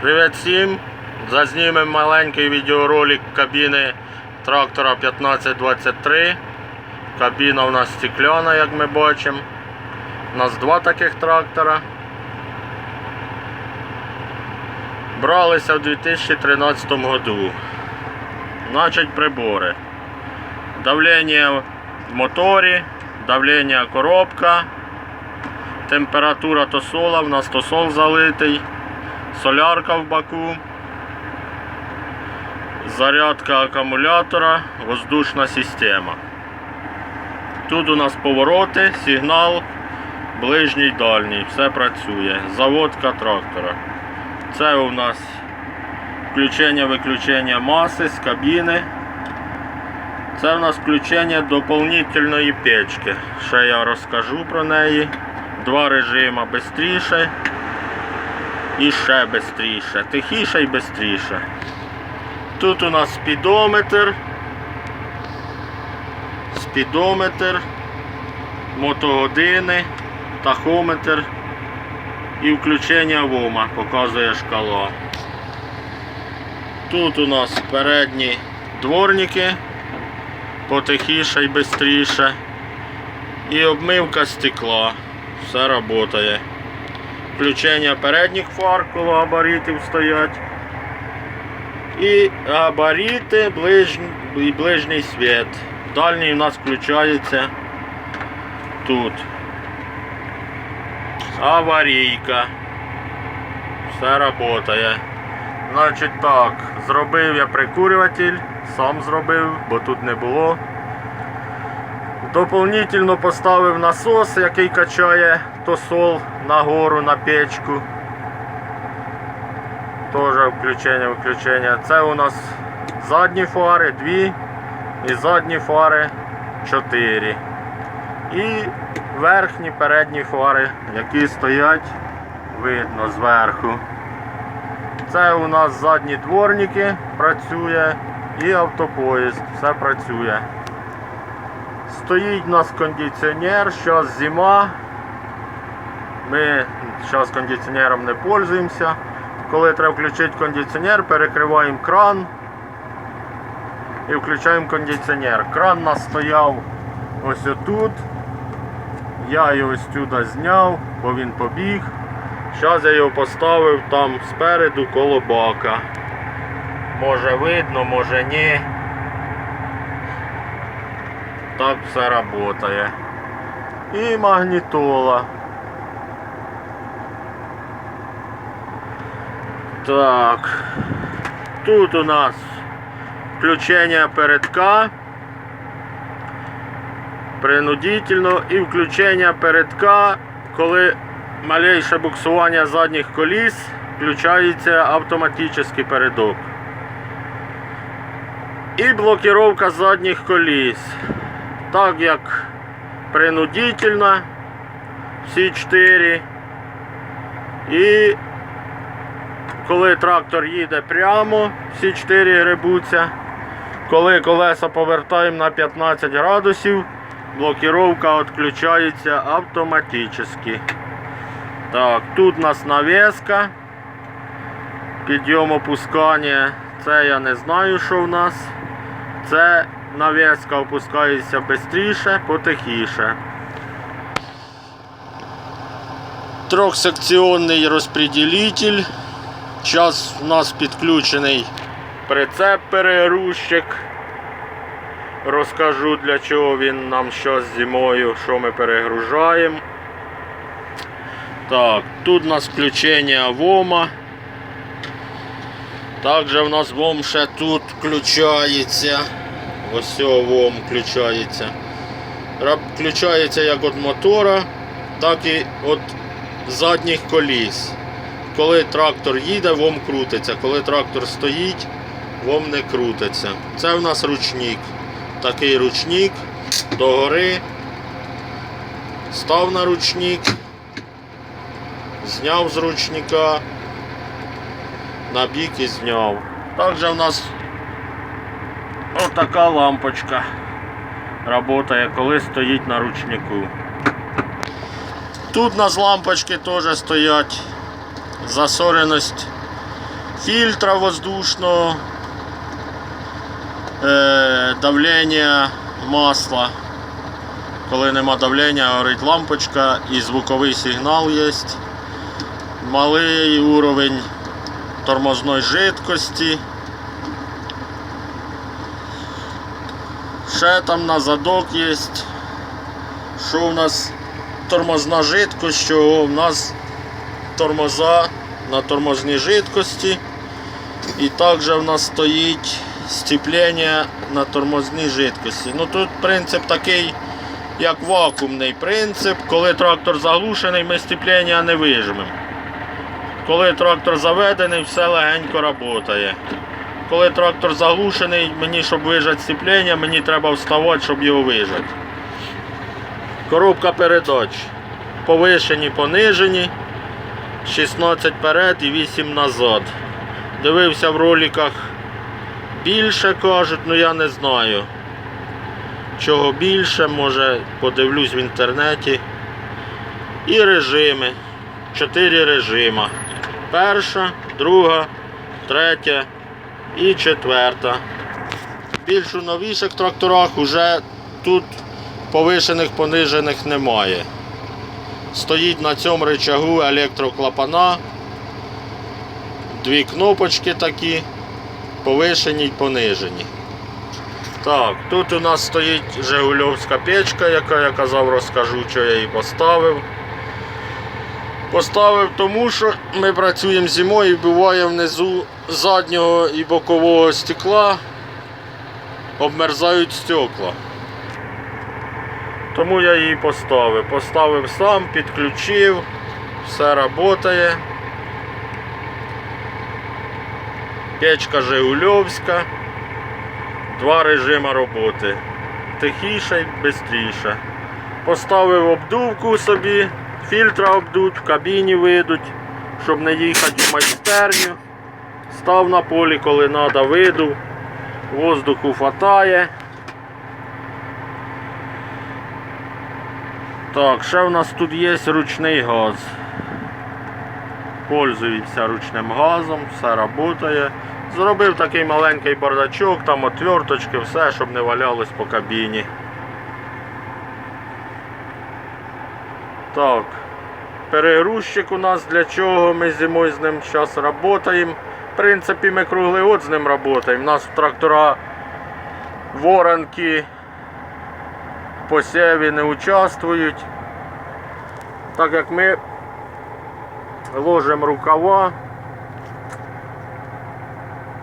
Привіт всім! Зазнімемо маленький відеоролик кабіни трактора 1523. Кабіна у нас стекляна, як ми бачимо. У нас два таких трактора. Бралися в 2013 году. Значить прибори. Давлення в моторі, давлення коробка, температура тосола, у нас тосол залитий солярка в баку, зарядка акумулятора, воздушна система. Тут у нас повороти, сигнал, ближній дальній, все працює. Заводка трактора. Це у нас включення-виключення маси з кабіни. Це у нас включення доповнительної печки. Ще я розкажу про неї. Два режима швидше і ще швидше, тихіше і швидше. Тут у нас спідометр, спідометр, мотогодини, тахометр і включення ВОМа показує шкала. Тут у нас передні дворники, потихіше і швидше. І обмивка стекла. Все працює включення передніх фар, коли габаритів стоять. І габарити, ближній, і ближній світ. Дальній у нас включається тут. Аварійка. Все працює. Значить так, зробив я прикурюватель, сам зробив, бо тут не було. Дополнительно поставив насос, який качає тосол нагору на печку. Теж включення, виключення. Це у нас задні фари, дві і задні фари чотири. І верхні передні фари, які стоять видно зверху. Це у нас задні дворники працює і автопоїзд, все працює. Стоїть у нас кондиціонер, зараз зима. Ми зараз кондиціонером не пользуємося. Коли треба включити кондиціонер, перекриваємо кран і включаємо кондиціонер. Кран у нас стояв ось отут. Я його сюди зняв, бо він побіг. Зараз я його поставив там спереду коло бака. Може видно, може ні. Так все працює. І магнітола. Так. Тут у нас включення передка. Принудительно і включення передка, коли малейше буксування задніх коліс, включається автоматичний передок. І блокировка задніх коліс. Так як принудительно всі чотири. І коли трактор їде прямо, всі чотири гребуться. Коли колеса повертаємо на 15 градусів, блокировка відключається автоматично. Так, тут у нас навеска, підйом опускання, це я не знаю, що в нас. Це навеска опускається швидше, потихіше. Трьохсекціонний розподілитель. Зараз у нас підключений прицеп перегрузчик. Розкажу для чого він нам зараз зимою, що ми перегружаємо. Так, тут у нас включення ВОМа. Також у нас ВОМ ще тут включається. Ось ВОМ включається. Включається як від мотора, так і від задніх коліс. Коли трактор їде, ВОМ крутиться. Коли трактор стоїть, ВОМ не крутиться. Це в нас ручник. Такий ручник догори. Став на ручник. Зняв з ручника. На бік і зняв. Також в нас отака лампочка працює, коли стоїть на ручнику. Тут у нас лампочки теж стоять. Засореність фільтра воздушного, е, давлення масла. Коли нема давлення, горить лампочка і звуковий сигнал є. Малий уровень тормозної жидкості. Ще там на задок є. Що у нас тормозна жидкость, що у нас тормоза на тормозній жидкості. І також в нас стоїть степлення на тормозній жидкості. Ну тут принцип такий, як вакуумний принцип. Коли трактор заглушений, ми степлення не вижмемо. Коли трактор заведений, все легенько працює. Коли трактор заглушений, мені, щоб вижати степлення, мені треба вставати, щоб його вижати. Коробка передач. Повишені, понижені. 16 вперед і 8 назад. Дивився в роликах більше кажуть, ну я не знаю. Чого більше, може подивлюсь в інтернеті. І режими. Чотири режима. Перша, друга, третя і четверта. Більш у новіших тракторах вже тут повишених понижених немає. Стоїть на цьому рычагу електроклапана. Дві кнопочки такі, повишені й понижені. Так, тут у нас стоїть Жигульовська печка, яка я казав, розкажу, що я її поставив. Поставив тому, що ми працюємо зимою і буває внизу заднього і бокового стекла обмерзають стекла. Тому я її поставив. Поставив сам, підключив, все працює. Печка Жигульовська. Два режими роботи. Тихіше і швидше. Поставив обдувку собі, фільтра обдуть, в кабіні вийдуть, щоб не їхати в майстерню. Став на полі, коли треба, видув. Воздуху хватає. Так, ще в нас тут є ручний газ. Пользуюся ручним газом, все працює. Зробив такий маленький бардачок, там отверточки, все, щоб не валялось по кабіні. Так. Перегрузчик у нас для чого ми зимою з ним зараз працюємо. В принципі, ми круглий год з ним працюємо. У нас трактора воронки посіві не участвують. Так як ми ложимо рукава,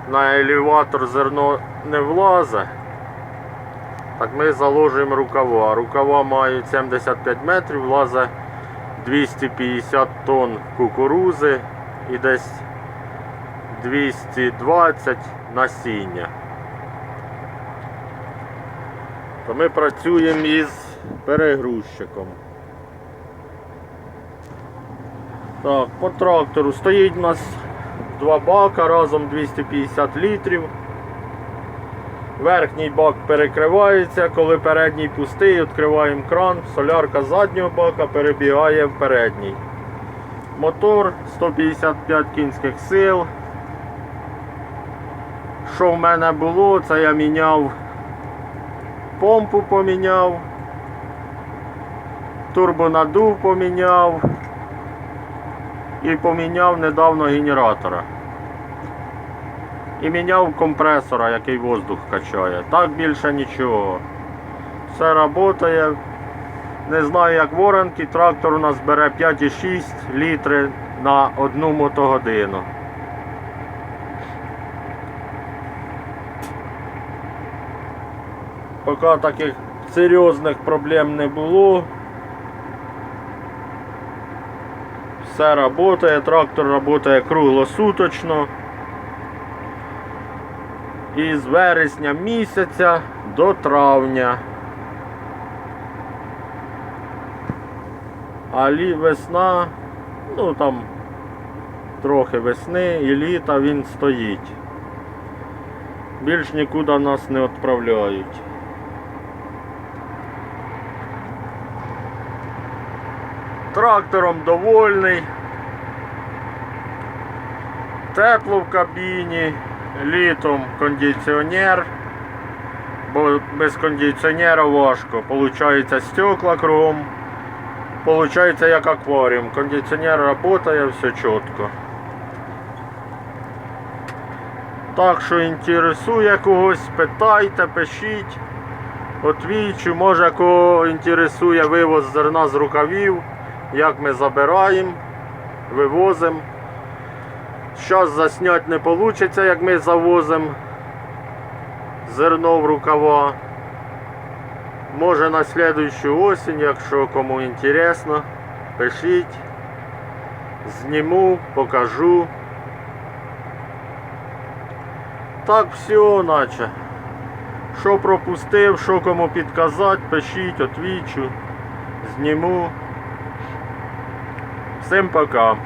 на елеватор зерно не влазить, так ми заложимо рукава. Рукава мають 75 метрів, влазить 250 тонн кукурузи і десь 220 насіння. То ми працюємо із перегрузчиком. Так, по трактору стоїть у нас два бака, разом 250 літрів. Верхній бак перекривається, коли передній пустий, відкриваємо кран, солярка заднього бака перебігає в передній. Мотор 155 кінських сил. Що в мене було, це я міняв помпу поміняв, турбонадув поміняв і поміняв недавно генератора. І міняв компресора, який воздух качає. Так більше нічого. Все працює. Не знаю як воронки, трактор у нас бере 5,6 літри на одну мотогодину. Поки таких серйозних проблем не було. Все працює, трактор працює круглосуточно. І з вересня місяця до травня. А лі весна, ну там трохи весни і літа він стоїть. Більш нікуди нас не відправляють. Трактором довольний. Тепло в кабіні, літом кондиціонер, бо без кондиціонера важко. Получається стекла кругом. Получається як акваріум. Кондиціонер працює, все чітко. Так що інтересує когось, питайте, пишіть. Отвічу, може кого інтересує вивоз зерна з рукавів, як ми забираємо, вивозимо. Зараз засняти не вийде, як ми завозимо зерно в рукава. Може на слідущу осінь, якщо кому інтересно, пишіть, зніму, покажу. Так все, наче. Що пропустив, що кому підказати, пишіть, отвічу, зніму. Всім пока.